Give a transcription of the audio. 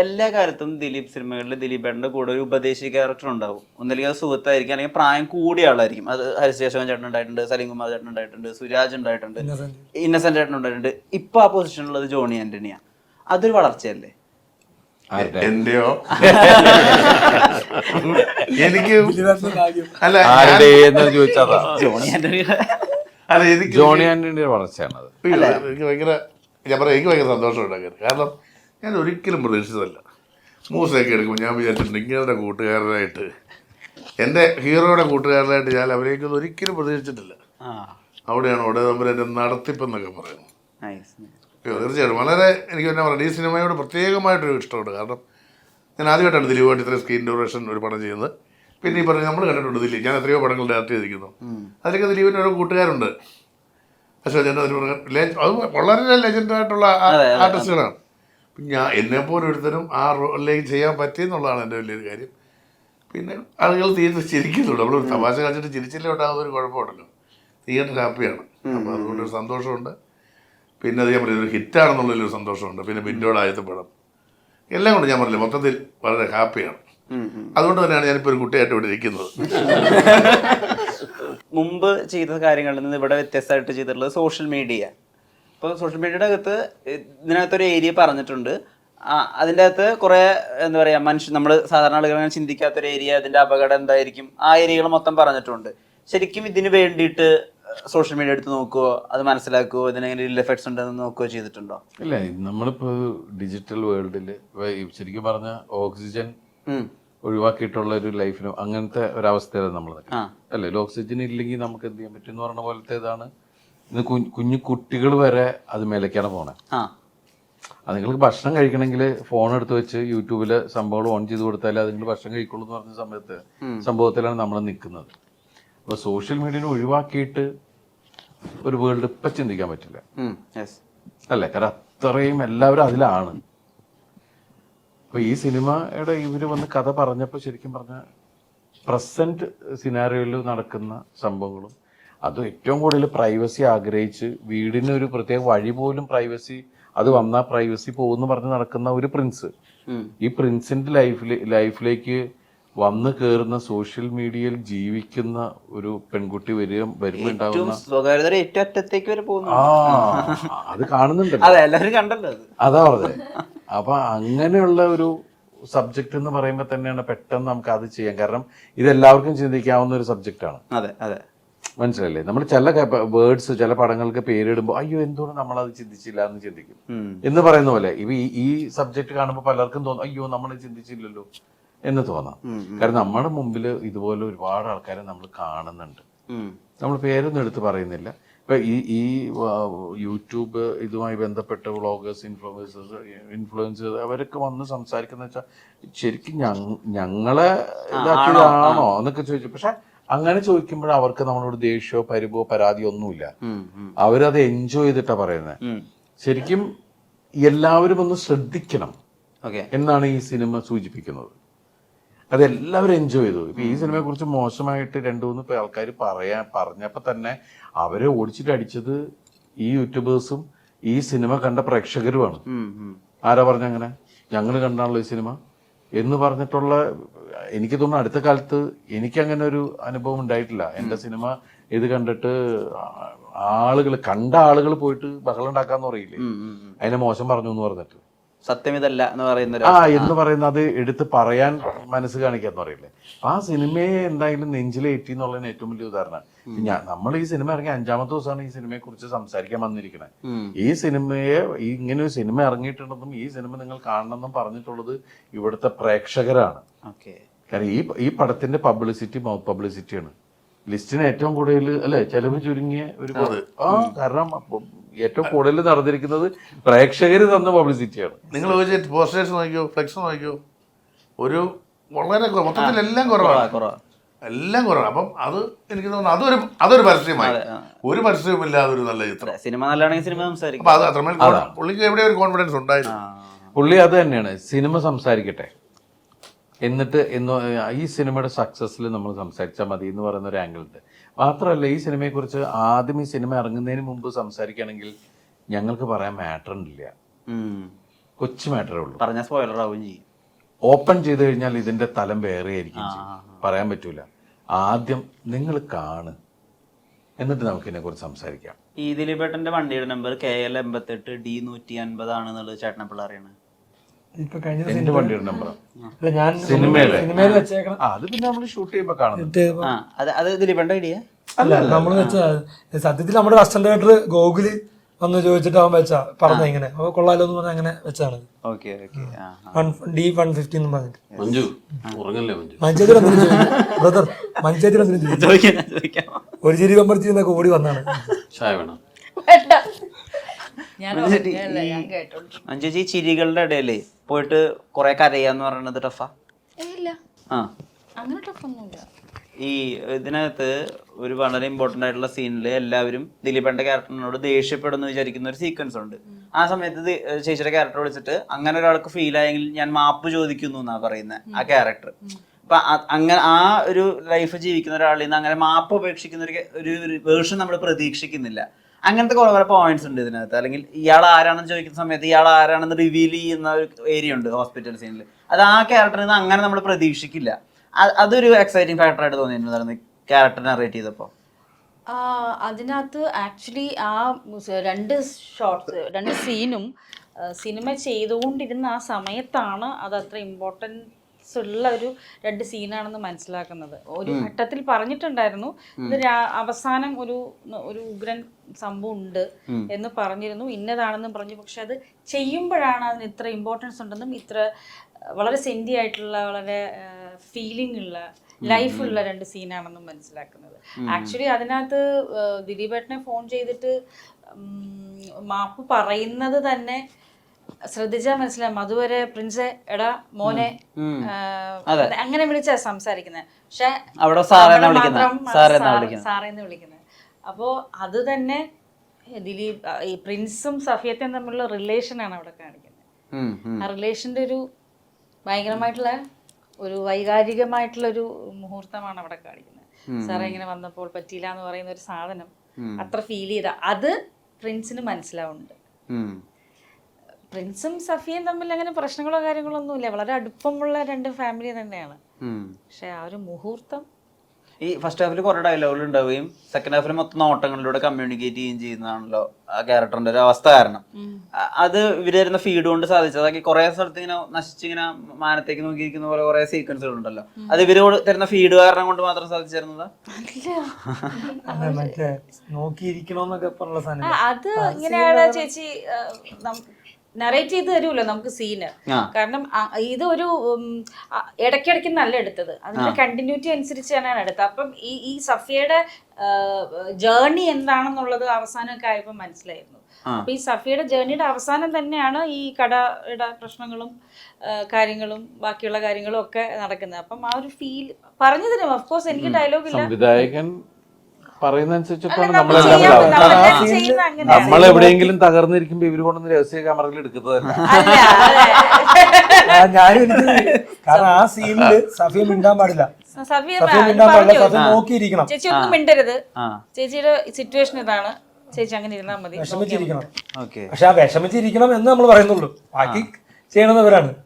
എല്ലാ കാലത്തും ദിലീപ് സിനിമകളിൽ ദിലീപേട്ടന്റെ കൂടെ ഒരു ഉപദേശി ക്യാരക്ടർ ഉണ്ടാവും. ഒന്നല്ലെങ്കിൽ അത് സുഹൃത്തായിരിക്കും. അല്ലെങ്കിൽ പ്രായം കൂടിയ ആളായിരിക്കും. അത് ഹരിശേഷവൻ ചേട്ടൻ ഉണ്ടായിട്ടുണ്ട് സലീം കുമാർ ചേട്ടൻ ഉണ്ടായിട്ടുണ്ട് സുരാജ് ഉണ്ടായിട്ടുണ്ട് ഇന്നസെന്റ്. ചേട്ടൻ ഉണ്ടായിട്ടുണ്ട്. ഇപ്പൊ ആ പൊസിഷനിലുള്ളത് ജോണി ആന്റണിയാ. അതൊരു വളർച്ചയല്ലേ? എന്റെയോ? എനിക്ക് അല്ല ജോണി ആന്റണി. അല്ല എനിക്ക് ജോണി ആന്റണിയുടെ വളർച്ചയാണ് ഇല്ല, എനിക്ക് ഭയങ്കര ഞാൻ പറയാം എനിക്ക് ഭയങ്കര സന്തോഷമുണ്ട് കാരണം ഞാൻ ഒരിക്കലും പ്രതീക്ഷിച്ചതല്ല. മൂസയൊക്കെ എടുക്കുമ്പോൾ ഞാൻ വിചാരിച്ചിട്ടുണ്ട് ഇങ്ങനെ കൂട്ടുകാരനായിട്ട് എന്റെ ഹീറോയുടെ കൂട്ടുകാരനായിട്ട് ഞാൻ അഭിനയിക്കുന്നത് ഒരിക്കലും പ്രതീക്ഷിച്ചിട്ടില്ല. അവിടെയാണ് എന്റെ നടത്തിപ്പെന്നൊക്കെ പറയുന്നത്. തീർച്ചയായിട്ടും. വളരെ എനിക്ക് എന്നാ പറയുക ഈ സിനിമയോട് പ്രത്യേകമായിട്ടൊരു ഇഷ്ടമുണ്ട്. കാരണം ഞാൻ ആദ്യമായിട്ടാണ് ദിലീപായിട്ട് ഇത്രയും സ്ക്രീൻ ഡ്യൂറേഷൻ ഒരു പടം ചെയ്യുന്നത്. പിന്നെ ഈ പറഞ്ഞ നമ്മൾ കണ്ടിട്ടുണ്ട് ദിലീപ്. ഞാൻ എത്രയോ പടങ്ങൾ ഡയറക്റ്റ് ചെയ്തിരിക്കുന്നു. അതിലൊക്കെ ദിലീപിന്റെ ഓരോ കൂട്ടുകാരുണ്ട്. പക്ഷേ ഞാൻ അതിന് പുറകെ ലെ- അത് വളരെ ലെജൻഡായിട്ടുള്ള ആർട്ടിസ്റ്റുകളാണ് ഞാൻ എന്നെ പോലെ ഒരുത്തരും ആ റോളിലേക്ക് ചെയ്യാൻ പറ്റിയെന്നുള്ളതാണ് എന്റെ വലിയൊരു കാര്യം. പിന്നെ ആളുകൾ തീരെ ചിരിക്കുന്നുണ്ട്. നമ്മളൊരു തമാശ കളിച്ചിട്ട് ചിരിച്ചില്ല ഉണ്ടാകുന്ന ഒരു കുഴപ്പമുണ്ടല്ലോ തിയേറ്റർ ഹാപ്പിയാണ്. അപ്പോൾ അതുകൊണ്ടൊരു സന്തോഷമുണ്ട്. പിന്നെ അത് ഞാൻ പറയുന്നത് ഒരു ഹിറ്റാണെന്നുള്ളൊരു സന്തോഷമുണ്ട്. പിന്നെ ബിൻഡോട് ആദ്യത്തെ പടം. എല്ലാം കൊണ്ട് ഞാൻ പറഞ്ഞില്ല മൊത്തത്തിൽ വളരെ ഹാപ്പിയാണ്. അതുകൊണ്ട് തന്നെയാണ് ഞാനിപ്പോൾ ഒരു കുട്ടിയായിട്ട് ഇവിടെ ഇരിക്കുന്നത്. മുമ്പ് ചെയ്ത കാര്യങ്ങളിൽ നിന്ന് ഇവിടെ വ്യത്യസ്തമായിട്ട് ചെയ്തിട്ടുള്ളത് സോഷ്യൽ മീഡിയ ഇപ്പോൾ സോഷ്യൽ മീഡിയയുടെ അകത്ത് ഇതിനകത്തൊരു ഏരിയ പറഞ്ഞിട്ടുണ്ട്. ആ, അതിന്റെ അകത്ത് കുറേ എന്താ പറയുക മനുഷ്യ നമ്മൾ സാധാരണ ആളുകൾ അങ്ങനെ ചിന്തിക്കാത്തൊരു ഏരിയ അതിന്റെ അപകടം എന്തായിരിക്കും ആ ഏരിയകൾ മൊത്തം പറഞ്ഞിട്ടുണ്ട്. ശരിക്കും ഇതിന് വേണ്ടിയിട്ട് സോഷ്യൽ മീഡിയ എടുത്ത് നോക്കുവോ? അത് മനസ്സിലാക്കുവോ? ഇതിനെങ്ങനെ എഫക്ട്സ് ഉണ്ടെന്ന് നോക്കുകയോ ചെയ്തിട്ടുണ്ടോ? ഇല്ല നമ്മളിപ്പോ ഡിജിറ്റൽ വേൾഡിൽ ശരിക്കും പറഞ്ഞ ഓക്സിജൻ ഒഴിവാക്കിയിട്ടുള്ള ഒരു ലൈഫിനും അങ്ങനത്തെ ഒരവസ്ഥയിലാണ് നമ്മൾ അല്ലെങ്കിൽ അല്ലേ? ഓക്സിജൻ ഇല്ലെങ്കിൽ നമുക്ക് എന്ത് ചെയ്യാൻ പറ്റും എന്ന് പറഞ്ഞ പോലത്തെ ഇതാണ് ഇന്ന് കുഞ്ഞു കുട്ടികൾ വരെ അത് മേലേക്കാണ് പോണേ. അത് നിങ്ങൾക്ക് ഭക്ഷണം കഴിക്കണമെങ്കിൽ ഫോൺ എടുത്ത് വെച്ച് യൂട്യൂബിൽ സംഭവങ്ങൾ ഓൺ ചെയ്ത് കൊടുത്താലേ അത് നിങ്ങൾ ഭക്ഷണം കഴിക്കുള്ളൂ എന്ന് പറഞ്ഞ സമയത്ത് സംഭവത്തിലാണ് നമ്മൾ നിൽക്കുന്നത് അപ്പോൾ സോഷ്യൽ മീഡിയനെ ഒഴിവാക്കിയിട്ട് ഒരു വേൾഡ് ഇപ്പം ചിന്തിക്കാൻ പറ്റില്ല. അല്ലേ? കാരണം അത്രയും എല്ലാവരും അതിലാണ്. അപ്പൊ ഈ സിനിമയുടെ ഇവർ വന്ന് കഥ പറഞ്ഞപ്പോൾ ശരിക്കും പറഞ്ഞ പ്രസന്റ് സിനാരിയോയിൽ നടക്കുന്ന സംഭവങ്ങളും അത് ഏറ്റവും കൂടുതൽ പ്രൈവസി ആഗ്രഹിച്ച് വീടിന് ഒരു പ്രത്യേക വഴി പോലും പ്രൈവസി അത് വന്നാൽ പ്രൈവസി പോകുന്നു പറഞ്ഞ് നടക്കുന്ന ഒരു പ്രിൻസ് ഈ പ്രിൻസിന്റെ ലൈഫിൽ ലൈഫിലേക്ക് വന്ന് കയറുന്ന സോഷ്യൽ മീഡിയയിൽ ജീവിക്കുന്ന ഒരു പെൺകുട്ടി വരിക വരുമ്പോണ്ടാവുന്ന ആ അത് കാണുന്നുണ്ട് അതെ പറഞ്ഞത് അപ്പൊ അങ്ങനെയുള്ള ഒരു സബ്ജക്റ്റ് എന്ന് പറയുമ്പോൾ തന്നെയാണ് പെട്ടെന്ന് നമുക്ക് അത് ചെയ്യാം. കാരണം ഇത് എല്ലാവർക്കും ചിന്തിക്കാവുന്ന ഒരു സബ്ജക്റ്റ് ആണ്. അതെ അതെ. മനസ്സിലല്ലേ നമ്മൾ ചില വേർഡ്സ് ചില പടങ്ങൾക്ക് പേരിടുമ്പോൾ അയ്യോ എന്തുകൊണ്ട് നമ്മൾ അത് ചിന്തിച്ചില്ല? എന്ന് ചിന്തിക്കും. എന്ന് പറയുന്ന പോലെ ഇവ ഈ- സബ്ജക്ട് കാണുമ്പോൾ പലർക്കും തോന്നും അയ്യോ നമ്മൾ ചിന്തിച്ചില്ലല്ലോ. എന്ന് തോന്നാം. കാരണം നമ്മുടെ മുമ്പിൽ ഇതുപോലെ ഒരുപാട് ആൾക്കാരെ നമ്മൾ കാണുന്നുണ്ട്. നമ്മൾ പേരൊന്നും എടുത്ത് പറയുന്നില്ല. ഇപ്പൊ ഈ ഈ യൂട്യൂബ് ഇതുമായി ബന്ധപ്പെട്ട വ്ളോഗേഴ്സ് ഇൻഫ്ലുവൻസേഴ്സ് ഇൻഫ്ലുവൻസേഴ്സ് അവരൊക്കെ വന്ന് സംസാരിക്കുന്ന വെച്ചാൽ ശരിക്കും ഞങ്ങളെ ഇതാക്കിയതാണോ? എന്നൊക്കെ ചോദിച്ചു. പക്ഷെ അങ്ങനെ ചോദിക്കുമ്പോൾ അവർക്ക് നമ്മളോട് ദേഷ്യമോ പരിഭവോ പരാതിയോ ഒന്നുമില്ല. അവരത് എൻജോയ് ചെയ്തിട്ടാ പറയുന്നത് ശരിക്കും എല്ലാവരും ഒന്ന് ശ്രദ്ധിക്കണം എന്നാണ് ഈ സിനിമ സൂചിപ്പിക്കുന്നത്. അതെല്ലാവരും എൻജോയ് ചെയ്തു. ഇപ്പൊ ഈ സിനിമയെ കുറിച്ച് മോശമായിട്ട് രണ്ടു മൂന്ന് ആൾക്കാർ പറയാ പറഞ്ഞപ്പോ തന്നെ അവരെ ഓടിച്ചിട്ട് അടിച്ചത് ഈ യൂട്യൂബേഴ്സും ഈ സിനിമ കണ്ട പ്രേക്ഷകരുമാണ്. ആരാ പറഞ്ഞ അങ്ങനെ? ഞങ്ങൾ കണ്ടാണല്ലോ ഈ സിനിമ. എന്ന് പറഞ്ഞിട്ടുള്ള എനിക്ക് തോന്നുന്നു അടുത്ത കാലത്ത് എനിക്ക് അങ്ങനെ ഒരു അനുഭവം ഉണ്ടായിട്ടില്ല. എന്റെ സിനിമ ഇത് കണ്ടിട്ട് ആളുകൾ കണ്ട ആളുകൾ പോയിട്ട് ബഹളം ഉണ്ടാക്കാന്ന് പറയില്ലേ. അതിനെ മോശം പറഞ്ഞു എന്ന് പറഞ്ഞിട്ട്. സത്യം ഇതല്ല എന്ന് പറയുന്ന ആ എന്ന് പറയുന്നത് അത് എടുത്ത് പറയാൻ മനസ്സ് കാണിക്കാന്ന് പറയില്ലേ. ആ സിനിമയെ എന്തായാലും നെഞ്ചിലേറ്റി എന്നുള്ളതിന് ഏറ്റവും വലിയ ഉദാഹരണം. ഞാൻ നമ്മൾ ഈ സിനിമ ഇറങ്ങി അഞ്ചാമത്തെ ദിവസമാണ് ഈ സിനിമയെ കുറിച്ച് സംസാരിക്കാൻ വന്നിരിക്കുന്നത് ഈ സിനിമയെ ഇങ്ങനെ ഒരു സിനിമ ഇറങ്ങിയിട്ടുണ്ടെന്നും ഈ സിനിമ നിങ്ങൾ കാണണമെന്നും പറഞ്ഞിട്ടുള്ളത് ഇവിടുത്തെ പ്രേക്ഷകരാണ്. കാരണം ഈ ഈ പടത്തിന്റെ പബ്ലിസിറ്റി മൗത്ത് പബ്ലിസിറ്റിയാണ്. ലിസ്റ്റിന് ഏറ്റവും കൂടുതൽ അല്ലെ ചെലവ് ചുരുങ്ങിയ ഒരു കാരണം ഏറ്റവും കൂടുതൽ നടന്നിരിക്കുന്നത് പ്രേക്ഷകർ തന്ന പബ്ലിസിറ്റിയാണ് നിങ്ങൾ ചോദിച്ച പോസ്റ്റേഴ്സ് നോക്കിയോ ഫ്ലെക്സ് നോക്കിയോ? ഒരു വളരെ മൊത്തത്തിൽ എല്ലാം കുറവാണ്. കുറവാ എല്ലാം കുറവാണ്. അപ്പം അത് എനിക്ക് തോന്നുന്നു അതൊരു അതൊരു പരസ്യമായി. അതെ, ആ. ഒരു പരസ്യവുമില്ലാതെ ഒരു നല്ല ചിത്രം. സിനിമ നല്ലതാണെങ്കിൽ സിനിമ സംസാരിക്കും. അത് അത്രമേൽ പുള്ളിക്ക് എവിടെ ഒരു കോൺഫിഡൻസ് ഉണ്ടായിരുന്നു. പുള്ളി അത് തന്നെയാണ്. സിനിമ സംസാരിക്കട്ടെ. എന്നിട്ട് എന്ന് ഈ സിനിമയുടെ സക്സസ്സിൽ നമ്മൾ സംസാരിച്ചാൽ മതി എന്ന് പറയുന്ന ഒരു ആംഗിൾ ഉണ്ട് മാത്രമല്ല ഈ സിനിമയെക്കുറിച്ച് ആദ്യം ഈ സിനിമ ഇറങ്ങുന്നതിന് മുമ്പ് സംസാരിക്കുകയാണെങ്കിൽ ഞങ്ങൾക്ക് പറയാൻ മാറ്റർ ഇല്ല ഉം. കൊച്ചു മാറ്ററേ ഉള്ളൂ. പറഞ്ഞ സ്പോയിലർ ആവുകയും ചെയ്യും. ഓപ്പൺ ചെയ്ത് കഴിഞ്ഞാൽ ഇതിന്റെ തലം വേറെ ആയിരിക്കും. പറയാൻ പറ്റൂല. ആദ്യം നിങ്ങൾ കാണ്. എന്നിട്ട് നമുക്ക് ഇതിനെ കുറിച്ച് സംസാരിക്കാം. ഈ ദിലീപേട്ടന്റെ വണ്ടിയുടെ നമ്പർ കെ എൽ എൺപത്തെട്ട് ഡി നൂറ്റി അൻപതാണെന്നുള്ളത് ചേട്ടനെപ്പിള്ള അറിയണത് ഇപ്പൊ കഴിഞ്ഞ എന്റെ വണ്ടിയുടെ നമ്പർ അല്ല ഞാൻ സിനിമയിലെ സിനിമയിൽ വെച്ചേക്കണം. ആ അത് പിന്നെ നമ്മൾ ഷൂട്ട് ചെയ്യുമ്പോ കാണുന്നത്. ആ അത് അത് ദിലീപേട്ടന്റെ ഐഡിയ അല്ല നമ്മൾ വെച്ച സത്യത്തിൽ നമ്മുടെ ഫസ്റ്റ് ഡയറക്ടർ ഗോകുൽ വന്ന് ചോദിച്ചിട്ട് അവൻ വെച്ചാ പറഞ്ഞ ഇങ്ങനെ. അപ്പൊ കൊള്ളാലോ എന്ന് പറഞ്ഞ അങ്ങനെ വെച്ചാണ്. Okay okay. ആ വൺ ഡി വൺ ഫിഫ്റ്റി എന്ന് പറഞ്ഞിട്ട്. മഞ്ജു ഉറങ്ങല്ലേ മഞ്ജു? മഞ്ചേരി എന്തിനു ചോദിച്ചു? ബ്രദർ മഞ്ചേരി ചോദിക്കാം ചോദിക്കാം. ഒരു ചിരി കമ്പർത്തി നിന്നൊക്കെ ഓടി വന്നാണ്. ചായ വേണം? വേണ്ട. അഞ്ചേച്ചി ചിരികളുടെ ഇടയിലേ പോയിട്ട് കുറെ കരയാന്ന് പറയുന്നത് ടഫാ? ഇല്ല. ആ. അങ്ങനെ ടഫൊന്നുമില്ല. ഈ ഇതിനകത്ത് ഒരു വളരെ ഇമ്പോർട്ടന്റ് ആയിട്ടുള്ള സീനിൽ എല്ലാവരും ദിലീപന്റെ ക്യാരക്ടറിനോട് ദേഷ്യപ്പെടുന്നു വിചാരിക്കുന്ന ഒരു സീക്വൻസ് ഉണ്ട്. ആ സമയത്ത് ചേച്ചിയുടെ ക്യാരക്ടർ വിളിച്ചിട്ട് അങ്ങനെ ഒരാൾക്ക് ഫീൽ ആയെങ്കിൽ ഞാൻ മാപ്പ് ചോദിക്കുന്നു എന്നാ പറയുന്നത് ആ ക്യാരക്ടർ. അപ്പൊ അങ്ങനെ ആ ഒരു ലൈഫ് ജീവിക്കുന്ന ഒരാളിൽ നിന്ന് അങ്ങനെ മാപ്പ് ഉപേക്ഷിക്കുന്ന ഒരു ഒരു വേർഷൻ നമ്മൾ പ്രതീക്ഷിക്കുന്നില്ല. അങ്ങനത്തെ കുറെ കുറെ പോയിന്റ്സ് ഉണ്ട് ഇതിനകത്ത്. അല്ലെങ്കിൽ ഇയാൾ ആരാണെന്ന് ചോദിക്കുന്ന സമയത്ത് ഇയാൾ ആരാണെന്ന് റിവീൽ ചെയ്യുന്ന ഒരു ഏരിയ ഉണ്ട് ഹോസ്പിറ്റൽ സീനിൽ അത് ആ ക്യാരക്ടറിൽ നിന്ന് അങ്ങനെ നമ്മൾ പ്രതീക്ഷിക്കില്ല. അതൊരു എക്സൈറ്റിംഗ് ഫാക്ടർ ആയിട്ട് തോന്നിയിട്ടുണ്ടായിരുന്നു ക്യാരക്ടർ നറേറ്റ് ചെയ്തപ്പോൾ അതിനകത്ത് ആക്ച്വലി ആ രണ്ട് ഷോർട്ട്സ് രണ്ട് സീനും സിനിമ ചെയ്തുകൊണ്ടിരുന്ന ആ സമയത്താണ് അത് അത്ര ഉള്ള ഒരു രണ്ട് സീനാണെന്ന് മനസ്സിലാക്കുന്നത്. ഒരു ഘട്ടത്തിൽ പറഞ്ഞിട്ടുണ്ടായിരുന്നു. ഇത് അവസാനം ഒരു ഒരു ഉഗ്രൻ സംഭവം ഉണ്ട് എന്ന് പറഞ്ഞിരുന്നു. ഇന്നതാണെന്നും പറഞ്ഞു. പക്ഷെ അത് ചെയ്യുമ്പോഴാണ് അതിന് ഇത്ര ഇമ്പോർട്ടൻസ് ഉണ്ടെന്നും ഇത്ര വളരെ സെന്റി ആയിട്ടുള്ള വളരെ ഫീലിംഗ് ഉള്ള ലൈഫുള്ള രണ്ട് സീനാണെന്നും മനസ്സിലാക്കുന്നത്. ആക്ച്വലി അതിനകത്ത് ദിലീപേട്ടനെ ഫോൺ ചെയ്തിട്ട് മാപ്പ് പറയുന്നത് തന്നെ ശ്രദ്ധിച്ചാൽ മനസ്സിലാവും അതുവരെ പ്രിൻസ് എടാ മോനെ അങ്ങനെ വിളിച്ചാ സംസാരിക്കുന്നത് പക്ഷെ അവിടെ സാറെന്നാ വിളിക്കുന്നത്. അപ്പോ അത് തന്നെ ദിലീപ് ഈ പ്രിൻസും സഫിയത്തെയും തമ്മിലുള്ള റിലേഷനാണ് അവിടെ കാണിക്കുന്നത് ആ റിലേഷന്റെ ഒരു ഭയങ്കരമായിട്ടുള്ള ഒരു വൈകാരികമായിട്ടുള്ള ഒരു മുഹൂർത്തമാണ് അവിടെ കാണിക്കുന്നത് സാറേ ഇങ്ങനെ വന്നപ്പോൾ പറ്റിയില്ല എന്ന് പറയുന്ന ഒരു സാധനം അത്ര ഫീൽ ചെയ്ത. അത് പ്രിൻസിന് മനസ്സിലാവുന്നുണ്ട്. പ്രിൻസും സഫിയും തമ്മിൽ അങ്ങനെ പ്രശ്നങ്ങളോ കാര്യങ്ങളോ ഒന്നുമില്ല വളരെ അടുപ്പമുള്ള രണ്ട് ഫാമിലി തന്നെയാണ്. പക്ഷെ ആ ഒരു മുഹൂർത്തം ഈ ഫസ്റ്റ് ഹാഫിൽ കുറെ ഡയലോഗുകൾ ഉണ്ടാവുകയും സെക്കൻഡ് ഹാഫിൽ മൊത്തം നോട്ടങ്ങളിലൂടെ കമ്മ്യൂണിക്കേറ്റ് ചെയ്യുകയും ചെയ്യുന്നതാണല്ലോ ആ ക്യാരക്ടറിന്റെ ഒരു അവസ്ഥ കാരണം. അത് ഇവർ തരുന്ന ഫീഡ് കൊണ്ട് സാധിച്ചതാക്കി കുറെ സ്ഥലത്ത് ഇങ്ങനെ നശിച്ചിങ്ങനെ മാനത്തേക്ക് നോക്കിയിരിക്കുന്ന പോലെ കുറെ സീക്വൻസുകൾ ഉണ്ടല്ലോ. അത് ഇവരോട് തരുന്ന ഫീഡ് കാരണം കൊണ്ട് മാത്രം സാധിച്ചിരുന്നതാ? അത് ഇങ്ങനെയാണ് ചേച്ചി നറേറ്റ് ചെയ്ത് തരുമല്ലോ നമുക്ക് സീന് കാരണം ഇത് ഒരു ഇടയ്ക്കിടയ്ക്ക് നല്ല എടുത്തത്. അതിന്റെ കണ്ടിന്യൂറ്റി അനുസരിച്ചാണ് തന്നെയാണ് എടുത്തത്. അപ്പം ഈ ഈ സഫിയയുടെ ജേർണി എന്താണെന്നുള്ളത് അവസാനമൊക്കെ ആയപ്പോൾ മനസ്സിലായിരുന്നു. അപ്പൊ ഈ സഫിയുടെ ജേർണിയുടെ അവസാനം തന്നെയാണ് ഈ കടയുടെ പ്രശ്നങ്ങളും കാര്യങ്ങളും ബാക്കിയുള്ള കാര്യങ്ങളും ഒക്കെ നടക്കുന്നത്. അപ്പം ആ ഒരു ഫീൽ പറഞ്ഞു തരും ഓഫ് കോഴ്സ് എനിക്ക് ഡയലോഗ് ഇല്ല. പറയുന്നതനുസരിച്ചിട്ടാണ് അല്ല, നമ്മൾ എവിടെയെങ്കിലും തകർന്നിരിക്കുമ്പോ ഇവർ കൊണ്ടൊന്ന് രഹസ്യ ക്യാമറയിൽ എടുക്കുന്നതല്ല. ആ, ഞാനും എനിക്ക് കാരണം ആ സീനിൽ സഫിയ മിണ്ടാൻ പാടില്ല. സഫിയ മിണ്ടാൻ പാടില്ല സഫിയ നോക്കിയിരിക്കണം. ചേച്ചി ഒന്നും മിണ്ടരുത്. ആ. ചേച്ചിയുടെ സിറ്റുവേഷൻ ഇതാണ്. ചേച്ചി അങ്ങനെ ഇരുന്നാൽ മതി. വിഷമിച്ചിരിക്കണം. ഓക്കെ. പക്ഷെ ആ വിഷമിച്ചിരിക്കണം എന്ന് നമ്മൾ പറയുന്നുള്ളൂ. ബാക്കി ചെയ്യണമെന്നവരാണ്